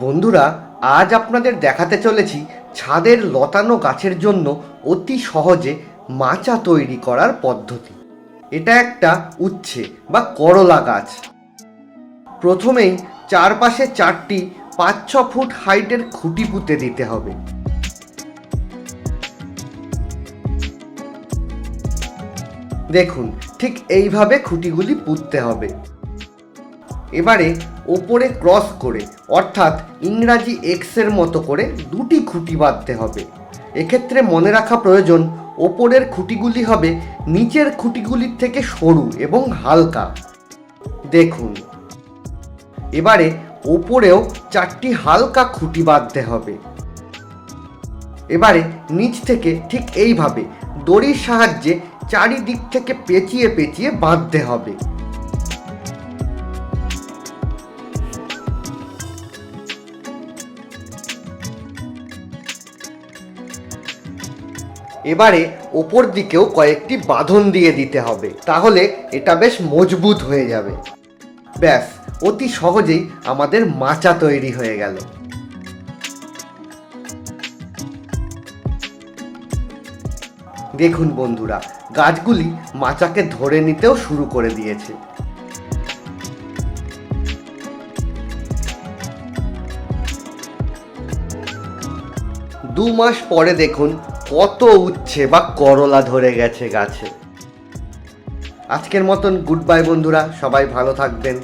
বন্ধুরা, আজ আপনাদের দেখাতে চলেছি ছাদের লতানো গাছের জন্য অতি সহজে মাচা তৈরি করার পদ্ধতি। এটা একটা উচ্ছে বা করলা গাছ। প্রথমেই চারপাশে চারটি পাঁচ ছ ফুট হাইটের খুঁটি পুঁতে দিতে হবে। দেখুন, ঠিক এইভাবে খুঁটিগুলি পুঁততে হবে। এবারে ওপরে ক্রস করে, অর্থাৎ ইংরাজি এক্সের মতো করে দুটি খুঁটি বাঁধতে হবে। এক্ষেত্রে মনে রাখা প্রয়োজন, ওপরের খুঁটিগুলি হবে নিচের খুঁটিগুলির থেকে সরু এবং হালকা। দেখুন, এবারে ওপরেও চারটি হালকা খুঁটি বাঁধতে হবে। এবারে নিচ থেকে ঠিক এইভাবে দড়ির সাহায্যে চারিদিক থেকে পেঁচিয়ে পেঁচিয়ে বাঁধতে হবে। এবারে ওপর দিকেও কয়েকটি বাঁধন দিয়ে দিতে হবে, তাহলে এটা বেশ মজবুত হয়ে যাবে। ব্যাস, অতি সহজেই আমাদের মাচা তৈরি হয়ে গেল। দেখুন বন্ধুরা, গাছগুলি মাচাকে ধরে নিতেও শুরু করে দিয়েছে। দু মাস পরে দেখুন কত উঠছে বা করলা ধরে গেছে গাছে। আজকের মতন গুড বাই বন্ধুরা, সবাই ভালো থাকবেন।